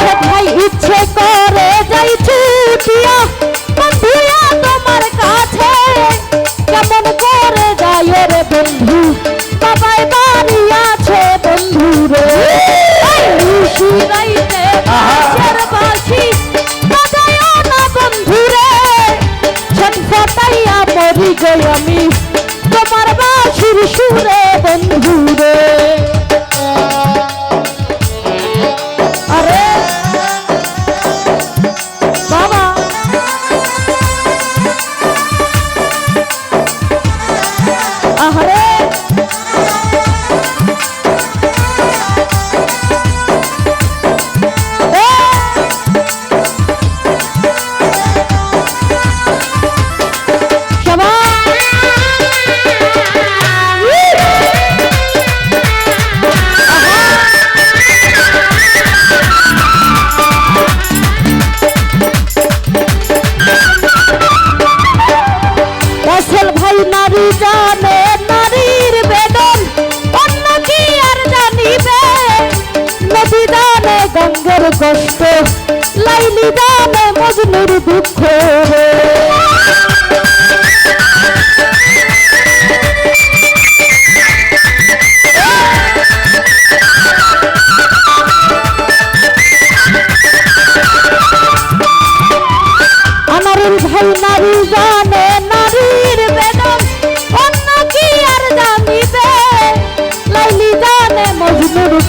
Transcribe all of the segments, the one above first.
কোথায় ইচ্ছে কষ্ট, লাইলি দামে মজনুর দুঃখ। নারীর ভাই নারী জানে, নারীর বেদম, অন্য কি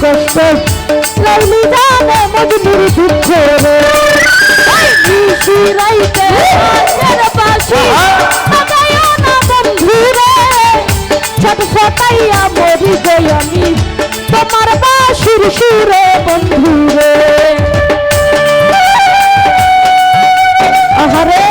কষ্ট, লাইলি জানে বন্ধুর দুঃখ রে রাইতে পাশে না বন্ধু রে। ছোট ফটাইয়া মরি গই আমি। তোমার বাসুর সুরে বন্ধু রে। আহারে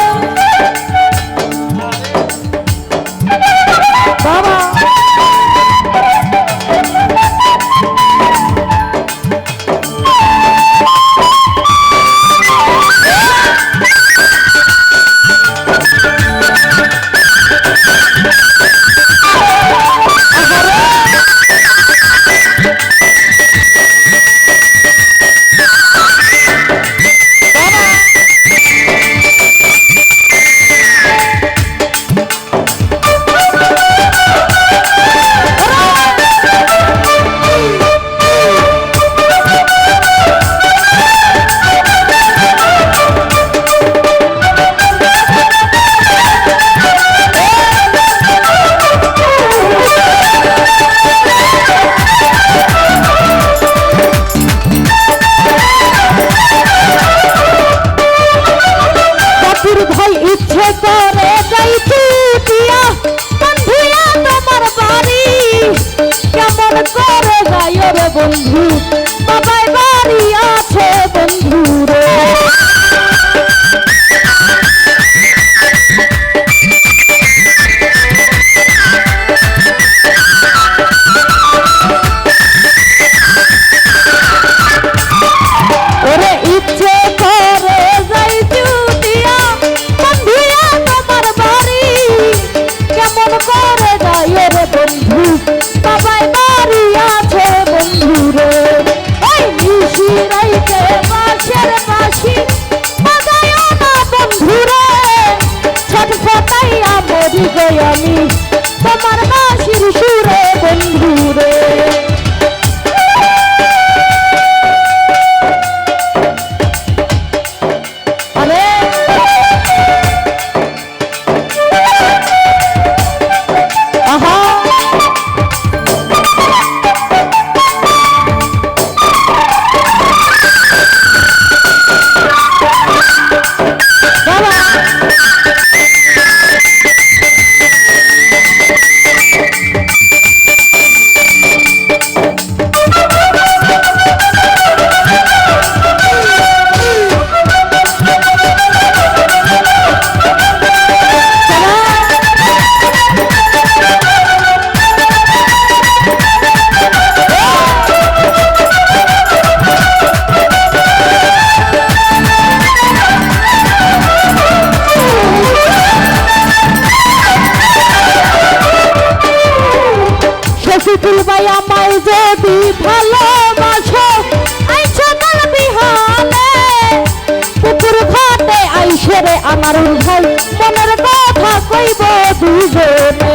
বন্ধু আমার ভাই মনের কথা কইব দুজনে।